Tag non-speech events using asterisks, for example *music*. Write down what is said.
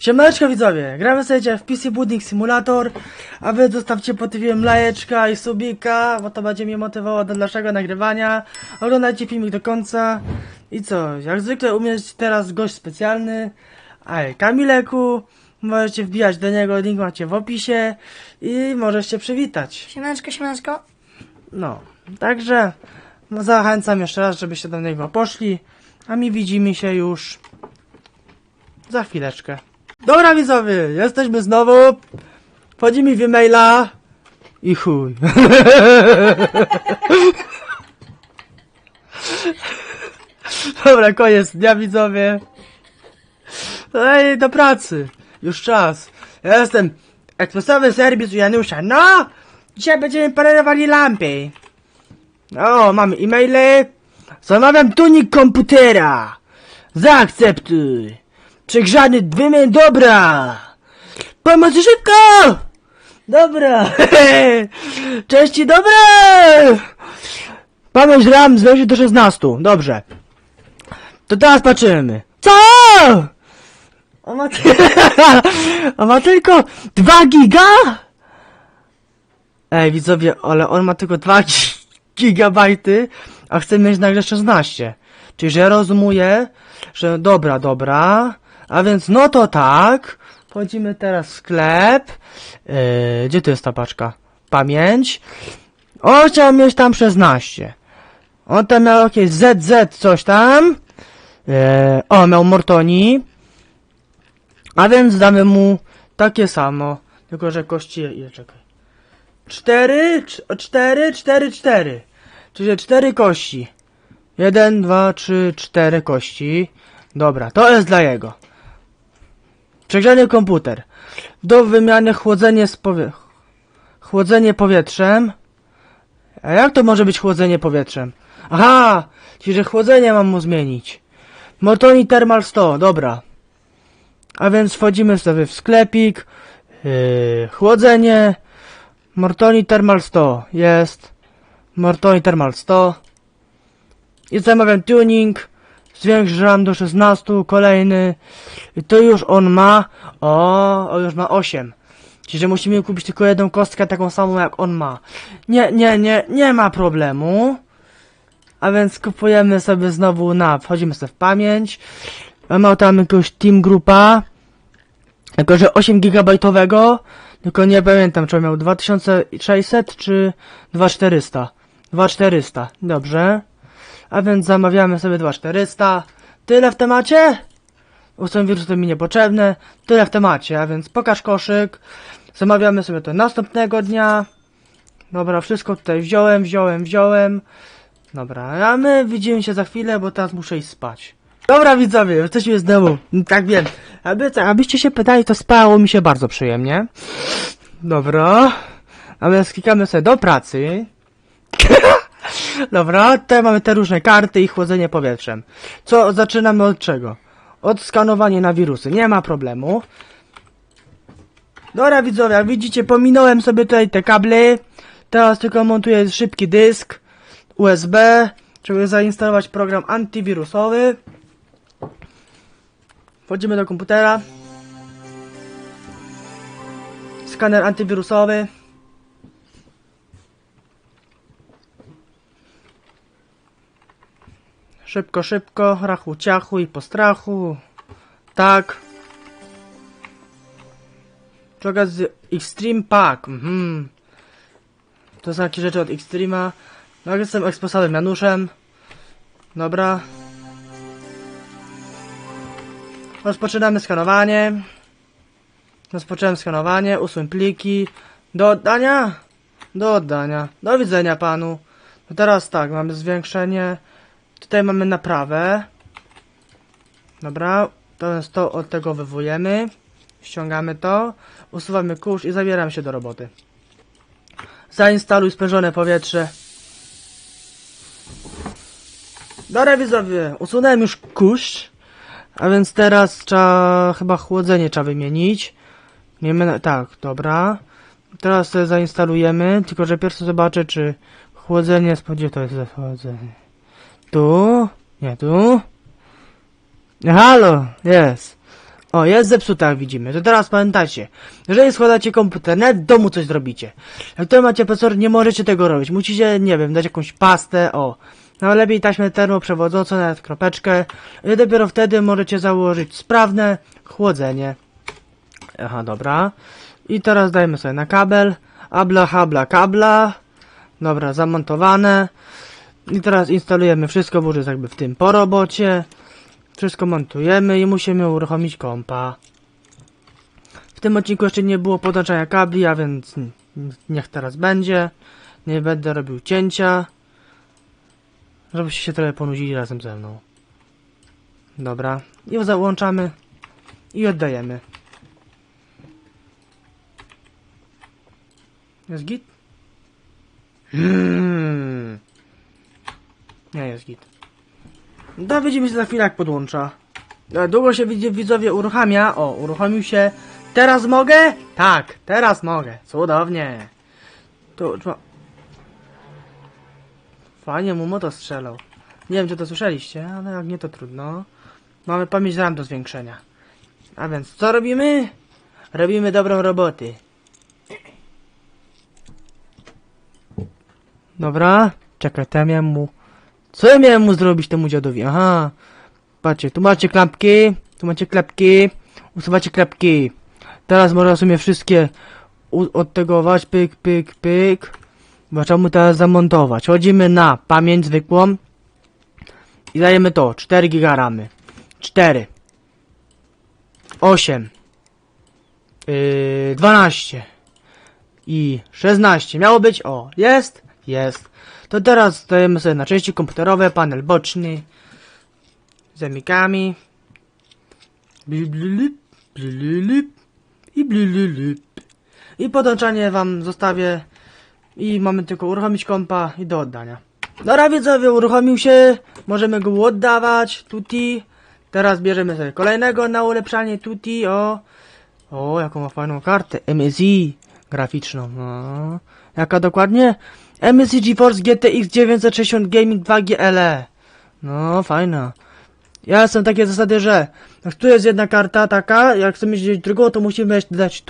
Siemaneczko widzowie, gramy sobie w PC Building Simulator, a wy zostawcie pod filmem lajeczka i subika, bo to będzie mnie motywowało do dalszego nagrywania. Oglądajcie filmik do końca. I co, jak zwykle u mnie jest teraz gość specjalny, ale Kamileku, możecie wbijać do niego, link macie w opisie i możesz się przywitać. Siemaneczko, siemaneczko. No, także no, zachęcam jeszcze raz, żebyście do niego poszli, a mi widzimy się już za chwileczkę. Dobra widzowie, jesteśmy znowu, wchodzimy w e-maila i chuj. *laughs* Dobra, koniec dnia widzowie. No i do pracy, już czas. Ja jestem ekspresowy serwis u Janusza, no! Dzisiaj będziemy parowali lampy. O, mamy e-maile. Zamawiam tunik komputera. Zaakceptuj. Przegrzany wymień dobra. Pomocy szybko. Dobra. *laughs* Cześć dobre. Pamięć RAM zwiększyć do 16. Dobrze. To teraz patrzymy. Co? On ma, on *laughs* ma tylko 2 giga? Ej, widzowie, ale on ma tylko 2 *laughs* gigabajty, a chce mieć nagle 16. Czyli, że ja rozumuję, że dobra, dobra, a więc no to tak, wchodzimy teraz w sklep, yy, gdzie to jest ta paczka? Pamięć. On chciał mieć tam 16. On tam miał jakieś ZZ coś tam. Yy, o, miał Mortoni. A więc damy mu takie samo. Tylko, że kości ile czekaj. Cztery, cz- cztery, cztery, cztery. Czyli cztery kości. Jeden, dwa, trzy, cztery kości. Dobra, to jest dla jego. Przegrzany komputer. Do wymiany chłodzenie z powie... Chłodzenie powietrzem. A jak to może być chłodzenie powietrzem? Aha! Czyli, że chłodzenie mam mu zmienić. Mortoni Thermal 100, dobra. A więc wchodzimy sobie w sklepik. Yy, chłodzenie. Mortoni Thermal 100 jest. Mortoni Thermal 100. I zamawiam tuning. Zwiększam do 16. Kolejny. To już on ma. O, on już ma 8. Czyli, że musimy kupić tylko jedną kostkę taką samą jak on ma. Nie, nie, nie, nie ma problemu. A więc kupujemy sobie znowu na, wchodzimy sobie w pamięć. Mamy tam jakiegoś team grupa. Tylko, że 8 gigabajtowego. Tylko nie pamiętam, czy on miał 2600 czy 2400. 2400, dobrze. A więc zamawiamy sobie 2400. Tyle w temacie? Usem wirusy mi niepotrzebne. Tyle w temacie, a więc pokaż koszyk. Zamawiamy sobie to następnego dnia. Dobra, wszystko tutaj wziąłem, wziąłem, wziąłem. Dobra, a my widzimy się za chwilę, bo teraz muszę iść spać. Dobra widzowie, jesteśmy znowu. Tak wiem. Aby, abyście się pytali, to spało mi się bardzo przyjemnie. Dobra. A więc klikamy sobie do pracy. *laughs* Dobra, tutaj mamy te różne karty i chłodzenie powietrzem. Co, zaczynamy od czego? Od skanowania na wirusy, nie ma problemu. Dobra widzowie, jak widzicie, pominąłem sobie tutaj te kable. Teraz tylko montuję szybki dysk USB, żeby zainstalować program antywirusowy. Wchodzimy do komputera. Skaner antywirusowy. Szybko, szybko, rachu, ciachu i po strachu. Tak. Droga z Extreme Pack. Mhm. To są jakieś rzeczy od Extrema. No, jestem eksposowym Januszem. Dobra. Rozpoczynamy skanowanie. Rozpocząłem skanowanie, usuń pliki. Do oddania? Do oddania. Do widzenia panu. No teraz tak, mamy zwiększenie. Tutaj mamy naprawę. Dobra, to to od tego wywujemy. Ściągamy to. Usuwamy kurz i zabieramy się do roboty. Zainstaluj sprężone powietrze. Dobra widzowie, usunąłem już kurz. A więc teraz trzeba, chyba chłodzenie trzeba wymienić. Miejmy, tak, dobra. Teraz sobie zainstalujemy, tylko że pierwszy zobaczę, czy chłodzenie, gdzie to jest chłodzenie? Tu? Nie, tu? Halo, jest. O, jest zepsuta, jak widzimy. To teraz pamiętajcie, jeżeli składacie komputer, nawet w domu coś zrobicie. Jak to macie procesor, nie możecie tego robić. Musicie, nie wiem, dać jakąś pastę, o. No lepiej taśmę termoprzewodzącą, nawet kropeczkę. I dopiero wtedy możecie założyć sprawne chłodzenie. Aha, dobra. I teraz dajmy sobie na kabel. Abla, habla, kabla. Dobra, zamontowane. I teraz instalujemy wszystko, bo już jest jakby w tym po robocie. Wszystko montujemy i musimy uruchomić kompa. W tym odcinku jeszcze nie było podłączania kabli, a więc niech teraz będzie. Nie będę robił cięcia. Żebyście się trochę ponudzili razem ze mną. Dobra. I załączamy. I oddajemy. Jest git? Hmm. Nie jest git. Dowiedzimy się za chwilę jak podłącza. E, Długo się widz- widzowie uruchamia. O, uruchomił się. Teraz mogę? Tak, teraz mogę. Cudownie. Tu, tu. Fajnie mu moto strzelał. Nie wiem czy to słyszeliście, ale jak nie to trudno. Mamy pamięć RAM do zwiększenia. A więc co robimy? Robimy dobrą roboty. Dobra, czekaj, to ja mu... Co ja miałem mu zrobić temu dziadowi? Aha. Patrzcie, tu macie klapki, tu macie klapki, usuwacie klapki. Teraz można sobie wszystkie u- odtegować, pyk, pyk, pyk. Trzeba mu teraz zamontować. Chodzimy na pamięć zwykłą i dajemy to, 4 giga ramy. 4 8 yy, 12 i 16. Miało być, o, jest, jest. To teraz dajemy sobie na części komputerowe, panel boczny z blilip i blilip. I podłączanie wam zostawię i mamy tylko uruchomić kompa i do oddania. Dobra widzowie, uruchomił się, możemy go oddawać, tuti. Teraz bierzemy sobie kolejnego na ulepszanie, tuti, o. O, jaką ma fajną kartę, MSI graficzną, no. Jaka dokładnie? MSI GeForce GTX 960 Gaming 2 GLE. No, fajna. Ja jestem takie zasady, że jak tu jest jedna karta taka, jak chcemy mieć drugą, to musimy dać tu.